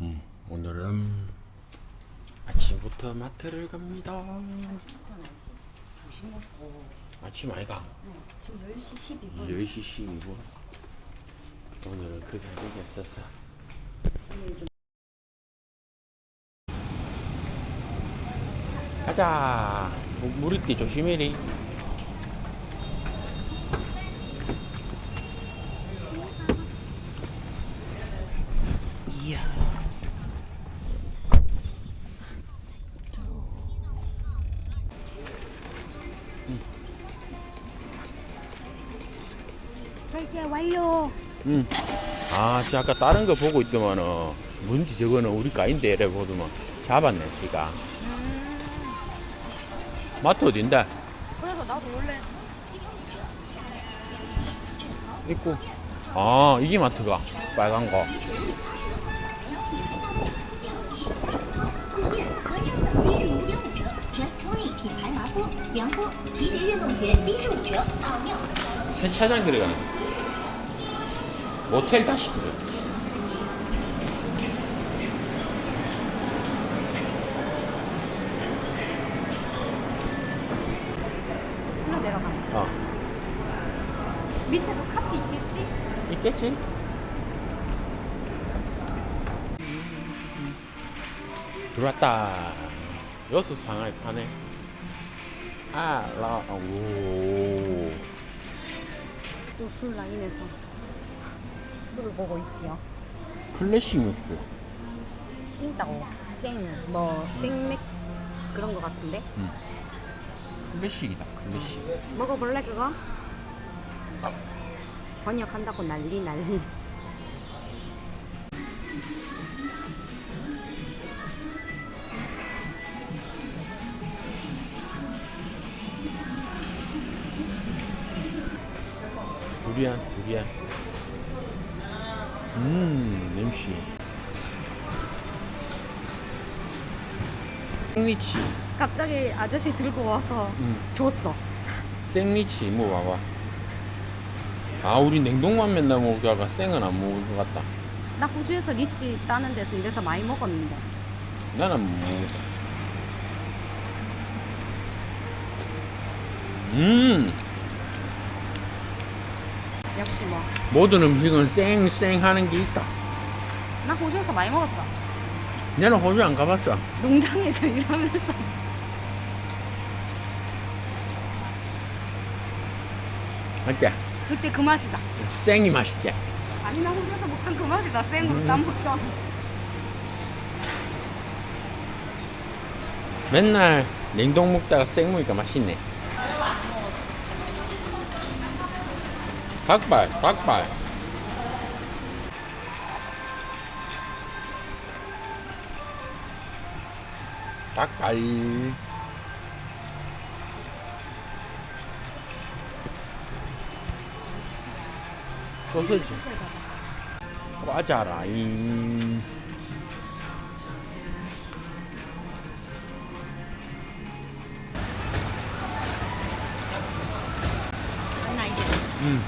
음, 오늘은 아침부터 마트를 갑니다. 점심 먹고 아침 아이가 지금 10시 12분 10시 12분. 오늘은 그 가격이 없었어. 가자. 무- 무리띠 조심해리. 혹시 아까 다른 거 보고 있더만은 뭔지 저거는 우리 가인데 이래 보더만 잡았네 씨가. 음. 마트 어딘데? 그래서 나도 원래 있고. 아 이게 마트가? 빨간 거 새 차장 들어가는 모텔 다시 들어. 일로 내려가 어, 밑에도 카트 있겠지? 있겠지? 들어왔다. 여기서 상하이 파네. 아, 라, 오. 또 술 라인에서 술을 보고 있지요. 클래식 맥주. 찐따오. 생 뭐 생맥? 그런 거 같은데? 클래식이다, 클래식. 먹어볼래 그거? 번역한다고 난리 난리 생리치. 갑자기 아저씨 들고 와서 음. 줬어 생리치 뭐 봐봐. 아 우리 냉동만 맨날 먹다가 생은 안 먹을 것 같다. 나 호주에서 리치 따는 데서 이래서 많이 먹었는데 나는 못 먹겠다. 음 역시 뭐나 모든 음식은 쌩쌩 하는 게 있다. 호주에서 많이 먹었어 나는 호주 안 가봤어. 농장에서 일하면서 맞지? 그때 그 맛이다 생이 맛있지. 아니 나 호주에서 먹던 그 맛이다 생으로 땀 먹던 맨날 냉동 먹다가 생 먹으니까 맛있네. 닭발, 닭발. 닭발. 소세지. 아니지 음.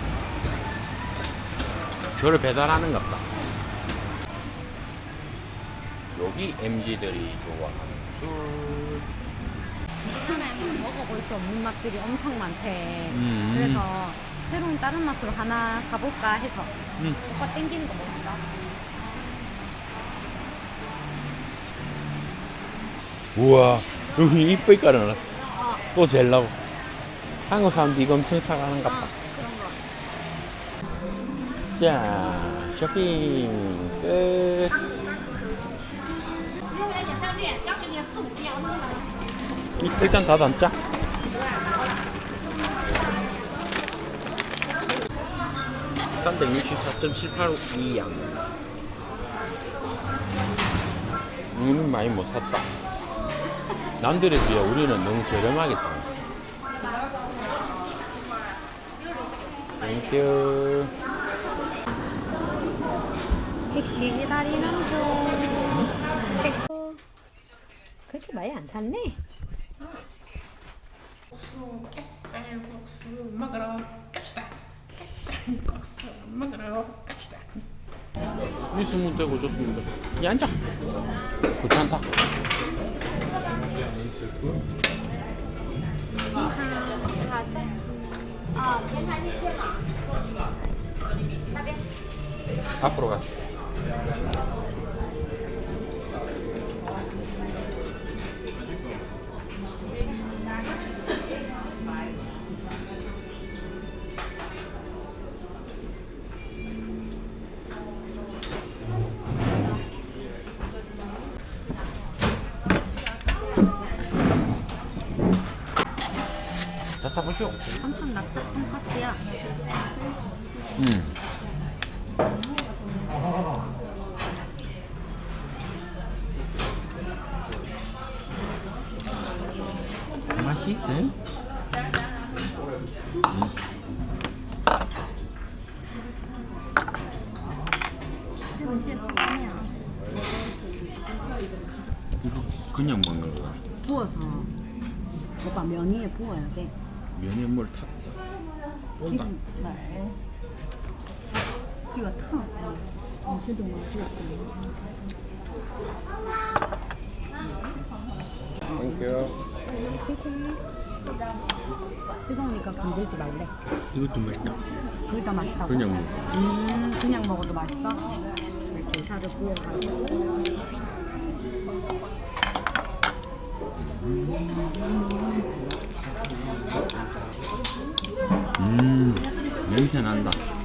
저를 배달하는 것 같다. 여기 MG들이 좋아하는 술. 북한에서 먹어볼 수 없는 맛들이 엄청 많대 음. 그래서 새로운 다른 맛으로 하나 가볼까 해서 음. 오빠 땡기는 거 먹을까? 우와, 여기 이쁘게 깔아놨어. 또 젤라고. 한국 사람들 이거 엄청 사가는 것 같다. 그런 거 자, 쇼핑 끝. 일단 다 담자. (364.782양) 우리는 많이 못 샀다. 남들에 비해 우리는 너무 저렴하겠다. 땡큐 택시 기다리는 중. 택시. 그렇게 많이 안 샀네 깍수 깍쌀국수 먹으러 갑시다. 깍쌀국수 먹으러 갑시다. 있으면 되고 좋습니다. 이 앉아. 귀찮다. 앞으로 갔어 잡숴보시오. 엄청 낙타 돈까스야. 음. 소금이야. 이거 그냥 먹는 거야. 부어서. 오빠 면 위에 부어야 돼. 뭘 탔다. 온다. 기름 잘. 이거 타. 어, 기름 막 부었어. 땡큐. 시시. 뜨거우니까 건들지 말래. 이것도 맛있다. 그게 더 맛있다고. 그냥 먹어. 음, 그냥 먹어도 맛있어? 게살을 구워가지고. 음, 냄새 난다.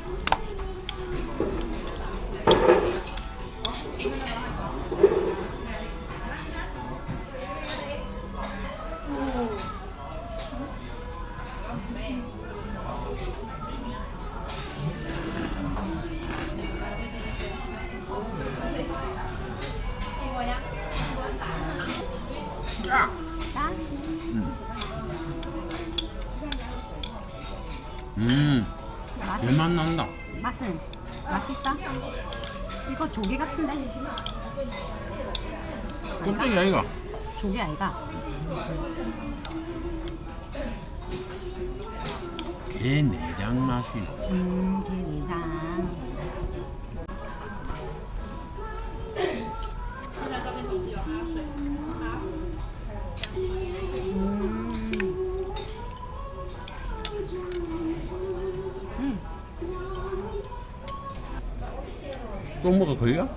또 먹어 걸려?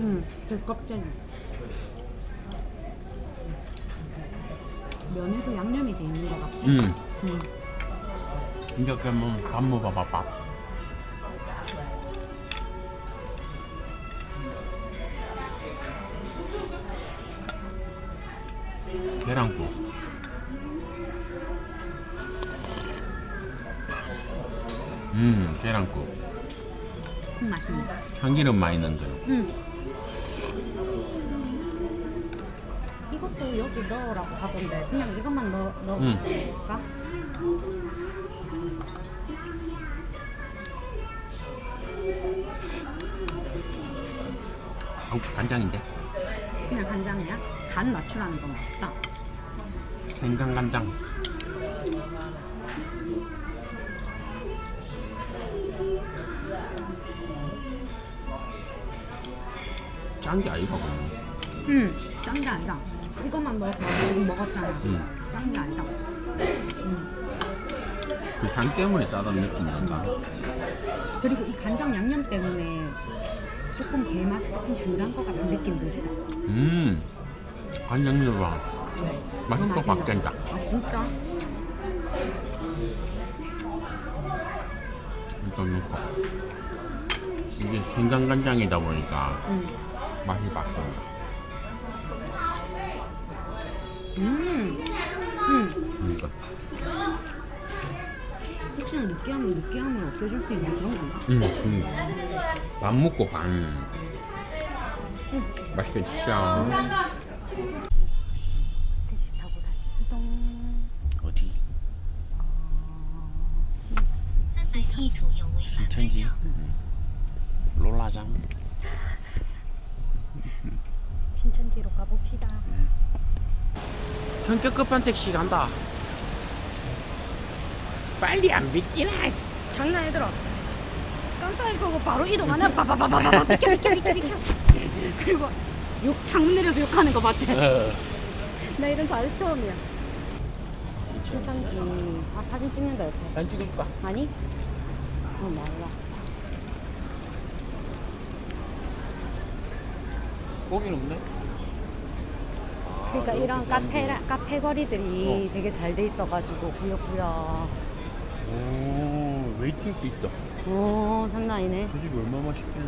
음, 그 껍질. 면에도 양념이 돼 있는 것 같아. 응. 음. 이렇게 한번 밥 먹어봐 밥. 참기름 많이 넣는데. 음. 이것도 여기 넣으라고 하던데 그냥 이것만 넣어 응. 넣을까? 아우, 간장인데. 그냥 간장이야? 간 맞추라는 건 없다. 생강 간장. 짠 게 아니가 보네. 음, 짠게 아니다. 이것만 넣어서 지금 먹었잖아. 음. 짠 게 아니다. 음. 그향 때문에 짜다는 느낌이 난다. 그리고 이 간장 양념 때문에 조금 게 맛이 조금 덜한 것 같은 느낌도 있다. 음, 간장류 봐. 맛이 또 맛있냐? 바뀐다. 아 진짜? 일단 넣고. 이게 생강 간장이다 보니까 음. 맛이 바뀐다. 음. 음. 그러니까 혹시나 느끼하면 느끼함을 없애줄 수 있는 그런 건가? 음, 음. 밥 먹고 반. 맛있게 진 1번 택시 간다. 빨리 안 믿기나. 장난 얘들아 깜빡이 끄고 바로 이동하는 빠바바바바바 비켜 비켜 비켜 비켜 그리고 욕 창문 내려서 욕하는 거 맞지? 어. 나 이런 거 아주 처음이야 춘천지 아 사진 찍는다 여기서 사진 찍을까? 아니? 어 말라 고기는 없네. 그러니까 아, 이런 카페. 카페 거리들이 되게 잘 돼 있어가지고 구역구역 오 웨이팅도 있다. 오 장난 아니네 저 집이 얼마 맛있길래?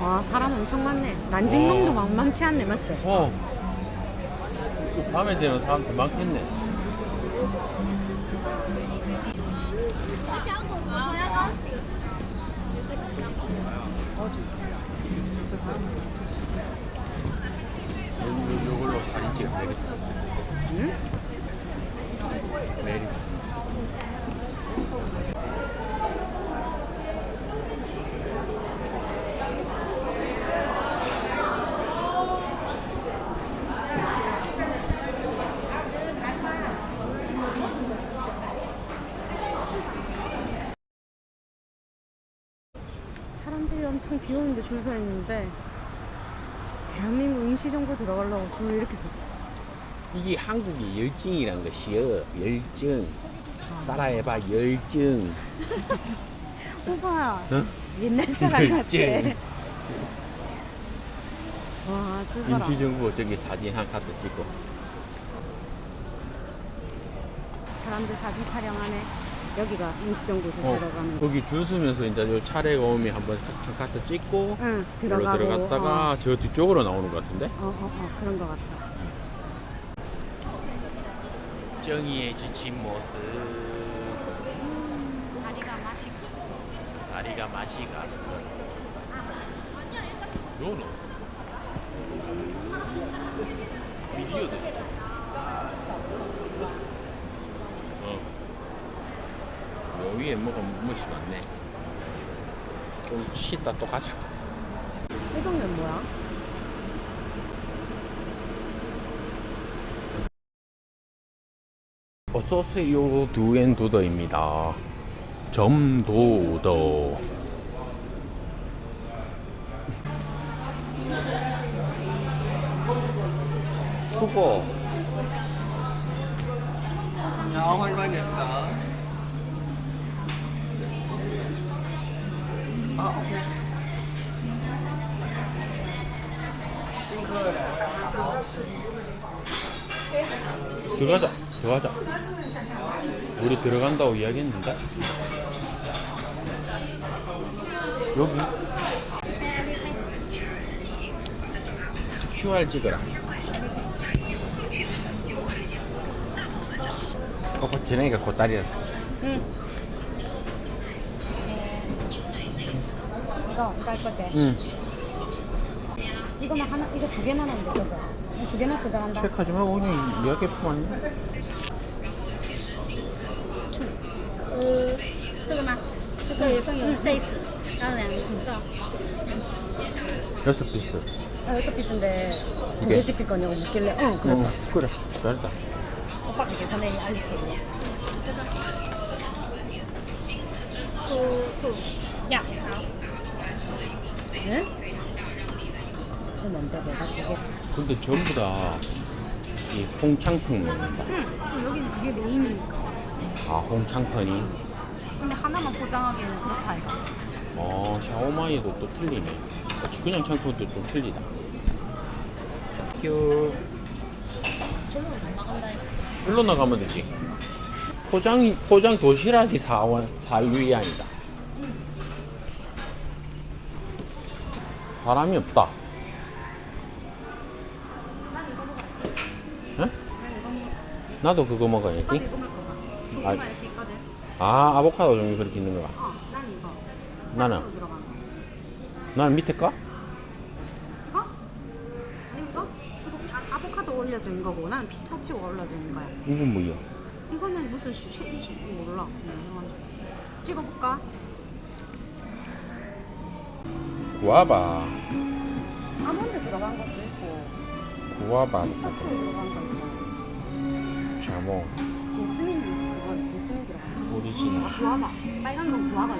와 사람 엄청 많네 난징동도 어. 만만치 않네 맞지? 어. 또 밤에 되면 사람들 많겠네. 요, 요, 요걸로 사진 찍으면 되겠어. 응? 매일. 사람들이 엄청 비 오는데 줄 서 있는데 대한민국 임시정부 들어가려고 줄 이렇게 서 이게 한국의 열정이란 것이요. 열정. 따라해봐, 열정. 오빠 응? 옛날 사람 같아 열정. 와 출발아 임시정부 저기 사진 한 카드 찍고. 사람들 사진 촬영하네 여기가 임시정부에서 어, 들어가는 거기 줄 서면서 이제 요 차례가 오면 한번 한 카드 찍고 응 들어가고 들어갔다가 저 뒤쪽으로 나오는 것 같은데? 어, 어, 어, 어, 그런 거 같다 정의의 지친 모습. 다리가 맛이 다리가 맛이 갔어. 요는 미디어도. 어. 요 위에 먹으면 무엇이 많네. 좀 쉬다 또 가자. 해동면 뭐야? 어서오세요 두앤두더입니다. 점도더. 수고. 야, 얼마입니다 아, 오케이. 들어가자, 들어가자. 우리 들어간다고 이야기했는데. 여기. QR 찍어라 오빠 쟤네가 곧다리였어. 응 이거 이거 할 거지? 응 이거만 하나 이거 두 개만 하면 돼 그죠? 이거 두 개만 포장한다 체크하지 말고 그냥 이야기뿐만 呃，这个吗？这个一共有 size，当然知道。 여섯 피스 아, 여섯 피스인데 두 개. 개 시킬 거냐고 묻길래 어 어, 그래 그래 잘했다 오빠께 계산해 알릴게 이거 兔兔，야 好， 응? 이거 뭔데 내가 두 개. 근데 전부 다 이 홍창풍 먹는다 응 여기는 그게 메인이니까. 아 홍창펀이? 근데 하나만 포장하기에는 그렇다 이거. 어 샤오마이도 또 틀리네. 어, 그냥 창풍도 좀 틀리다. 큐. 저기로 못 나간다 이거. 일로 나가면 되지. 포장 포장 도시락이 4원 4유리안이다 바람이 없다 응? 나도 그거 먹어야지 아. 아 아보카도 종류 그렇게 있는 거야 어 난 이거 나는? 거난 밑에 거? 어? 아니 이거? 이거 아, 아보카도 올려져 있는 거고 나는 피스타치오 올려져 있는 거야 이건 뭐야? 이거는 무슨 쉐인지 몰라 그냥 이건 찍어볼까? 구아바. 아몬드 들어간 것도 있고. 구아바 피스타치오 들어간 거 있고. 자몽. 제스민 그건 제스민 들어가. 오리지널. 아 구아바. 빨간 건 구아바.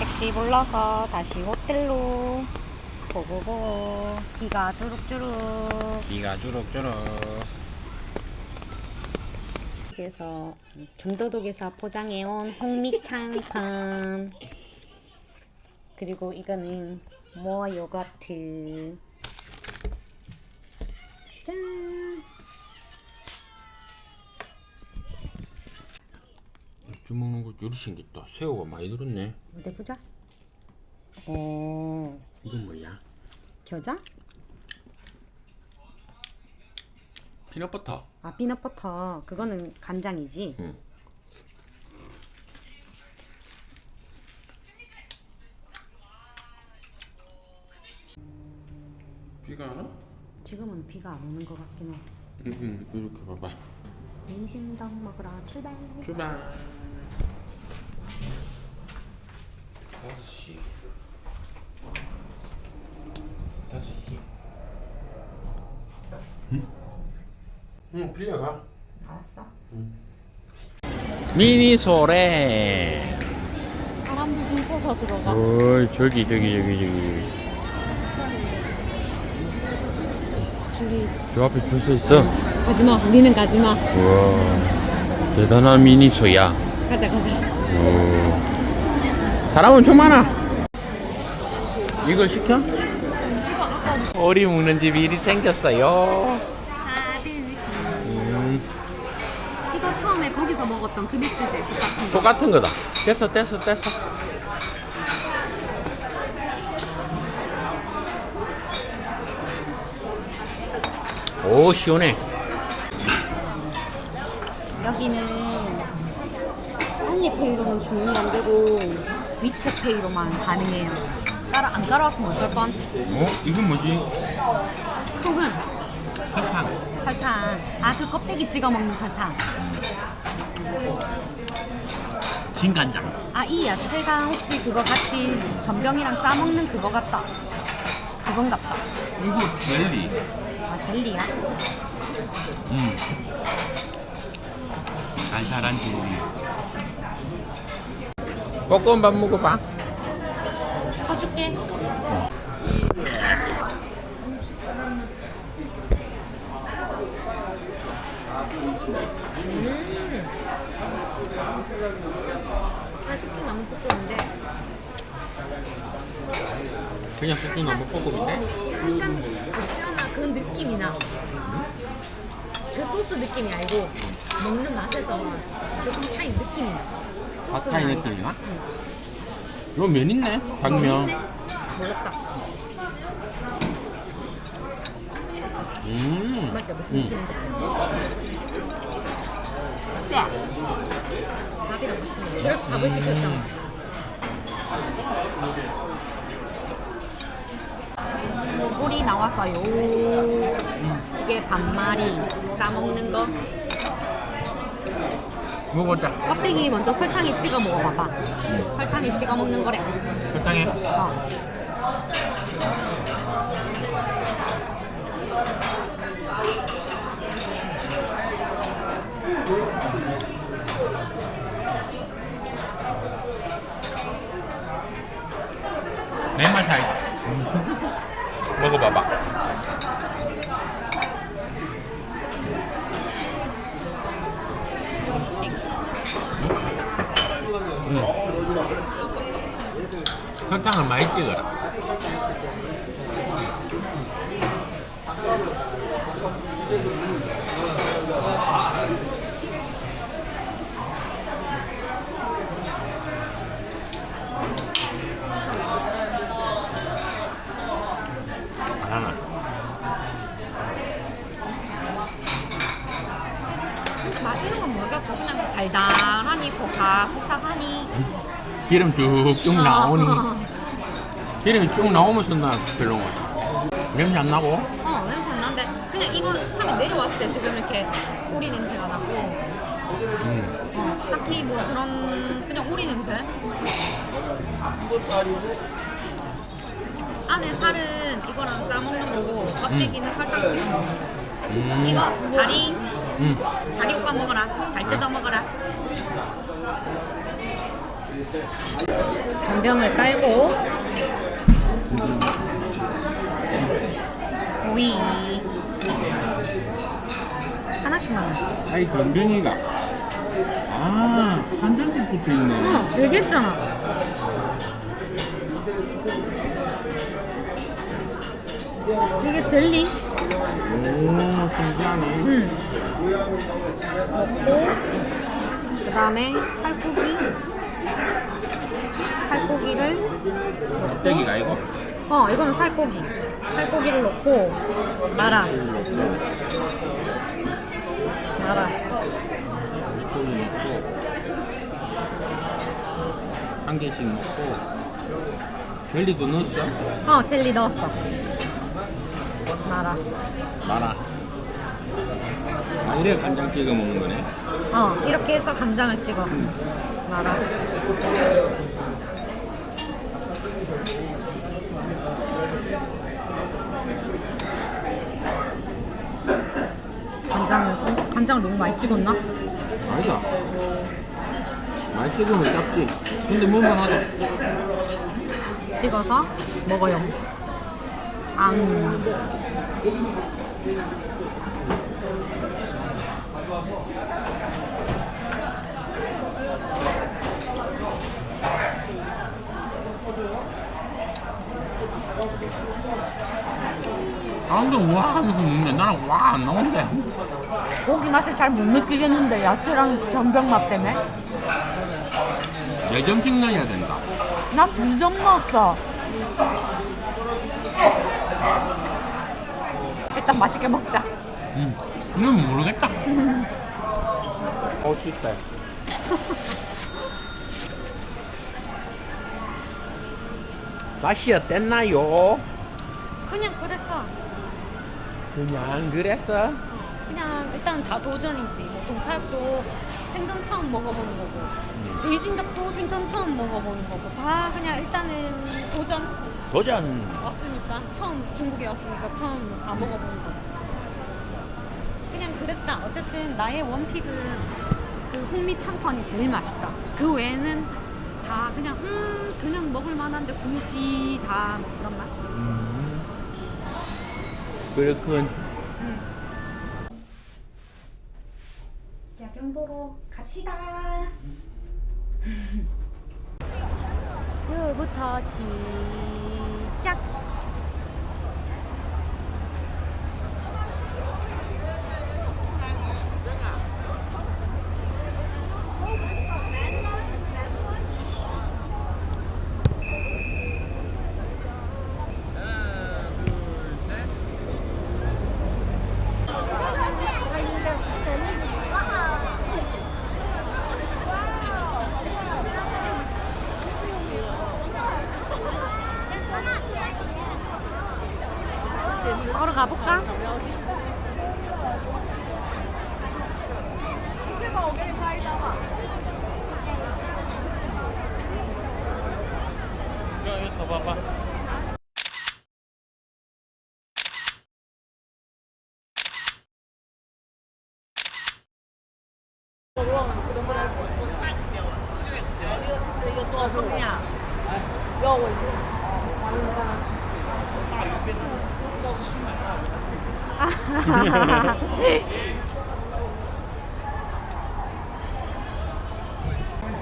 택시 불러서 다시 호텔로 고고고. 비가 주룩주룩. 비가 주룩주룩. 그래서 중도독에서 포장해온 홍미창판. 그리고 이거는 모어 요거트. 짠! 맥주 먹는 거 요리 생겼다. 새우가 많이 들었네. 어디 보자. 오 이건 뭐야? 겨자? 피넛버터 아 피넛버터 그거는 간장이지? 응. 비가 안 와? 지금은 비가 안 오는 것 같긴 해. 응, 응 이렇게 봐봐. 인심떡 먹으러 출발. 출발. 시 다섯 시 응? 응 빌려가 알았어. 미니소래. 사람들 줄 서서 들어가. 어이 저기 저기 저기 저기. 줄이. 저 앞에 줄 서 있어. 가지마. 우리는 가지마. 우와 대단한 미니소야. 가자 가자. 오. 사람 엄청 많아. 이걸 시켜? 오리 먹는 집이 이리 생겼어요. 음, 이거 처음에 거기서 먹었던 그 맥주제 똑같은 거. 똑같은 거다. 됐어 됐어 됐어. 오 시원해. 여기는 알리페이로는 주문이 안 되고 위챗페이로만 가능해요 따라 안 따라왔으면 어쩔 뻔. 어? 이건 뭐지? 소금 설탕. 설탕. 아 그 껍데기 찍어 먹는 설탕. 진간장. 아 이 야채가 혹시 그거 같이 전병이랑 싸 먹는 그거 같다. 그건 같다. 이거 젤리. 아 젤리야? 음. 달달한 젤리. 볶음밥 먹어봐 사줄게 아직도 너무 볶음인데 그냥 숙주 너무 볶음인데? 약간 않아 그 느낌이 나. 그 소스 느낌이 알고 먹는 맛에서 그 팟타이 느낌이 나. 소스가 팟타이 아니라. 느낌이나? 이거 면 있네 당면 몰랐다. 음 맞죠? 무슨 음. 느낌인지 알지? 밥이랑 같이 먹어. 그래서 밥을 시켰잖아. 꿀이 나왔어요. 이게 반마리 싸먹는 거. 먹어보자 껍데기 먼저 설탕에 찍어 먹어봐봐. 설탕에 찍어 먹는 거래. 설탕에 어. 맨맛 살 먹어봐봐 음. 설탕을 많이 찍어라 바나나 맛있는 건 모르겠고 그냥 달달하니 포삭포삭하니. 기름 쭉쭉 나오니. 어, 기름이 쭉 나오면서 나 별로 냄새 안 나고? 어 냄새 안 나는데. 그냥 이거 처음에 내려왔을 때 지금 이렇게 오리 냄새가 나고. 어, 딱히 뭐 그런 그냥 오리 냄새. 안에 살은 이거랑 싸먹는 거고 껍데기는 살짝 찍어 먹는 거. 음. 이거 다리 음. 다리 오빠 먹어라. 잘 뜯어 먹어라. 전병을 깔고 위 하나씩만. 아이 전병이가 아 한정식 붙어 있네. 어, 얘기했잖아. 이게 젤리? 오 신기하네. 응. 먹고 그 다음에 살코기 살코기를 껍데기가 이거? 어 이거는 살코기 살코기를 넣고 말아 말아 이쪽에 넣고 한 개씩 넣고 젤리도 넣었어? 어 젤리 넣었어 말아 말아. 아 이래 간장 찍어 먹는 거네. 어 이렇게 해서 간장을 찍어 말아 간장을 어, 간장 너무 많이 찍었나? 아니다. 많이 찍으면 짭지. 근데 뭐만 하다. 찍어서 먹어요. 앙. 사람들 와 하면서 먹는데 나는 와 안 나온대. 고기 맛을 잘 못 느끼겠는데 야채랑 전병 맛 때문에 네 점씩 넣어야 된다. 난 두점 넣었어. 일단 맛있게 먹자. 응. 이건 모르겠다. 어, 쉽다. 맛이 어땠나요? 그냥 그랬어. 그냥 그랬어. 그냥 일단 다 도전이지. 뭐 동파육도 생전 처음 먹어보는 거고, 베이징닭도 생전 처음 먹어보는 거고, 다 그냥 일단은 도전 도전. 왔으니까 처음 중국에 왔으니까 처음 다 먹어보는 거지. 그냥 그랬다. 어쨌든 나의 원픽은 그 흑미 창펀이 제일 맛있다. 그 외에는 다 그냥 음 그냥 먹을 만한데 굳이 다 뭐 그런 맛. 음. 그렇군. 야경 보러 갑시다. 그부터 시작. 먹으러 가볼까? 여기 서봐봐.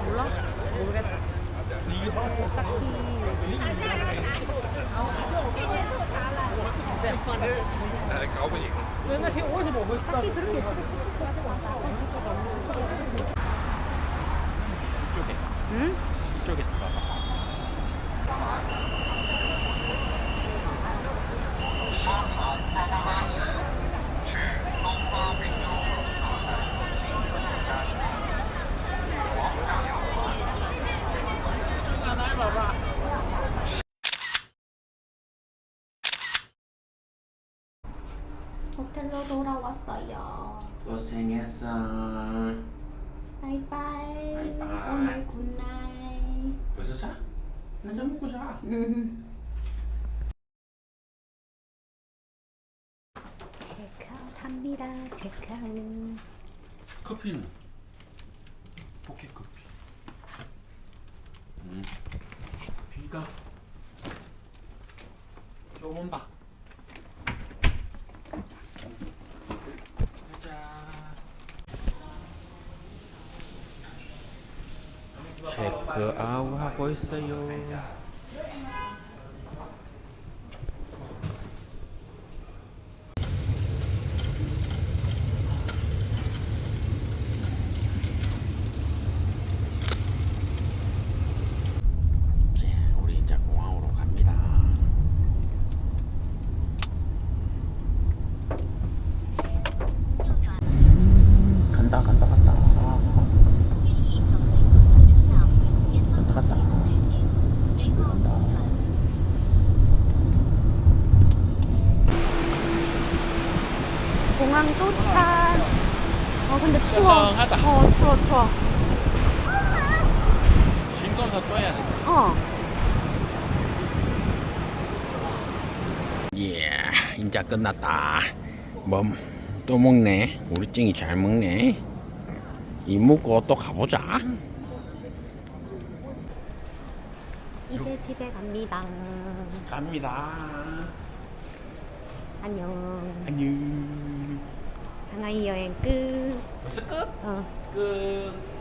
몰라? 모르겠다. 응? 저쪽에서 봐봐. 호텔로 돌아왔어요. 고생했어. 바이바이. 바이바이. 오늘 굿나잇. 벌써 자? 한잔 먹고 자. 음. 체크아웃 합니다. 체크아웃. 커피는? 포켓 커피. 음. 비가 좀 온다. 가자. 가자. 체크아웃 하고 있어요. 간다 간다 간다 간다 집에 간다 공항 도착. 어 근데 추워. 썰렁 하다. 어 추워 추워. 신검사 또 해야 돼. 어. 예, 이제 끝났다. 뭐또 먹네. 우리 찡이 잘 먹네. 이 먹고 또 가보자. 이제 집에 갑니다. 갑니다. 안녕. 안녕. 상하이 여행 끝. 벌써 끝? 어. 끝.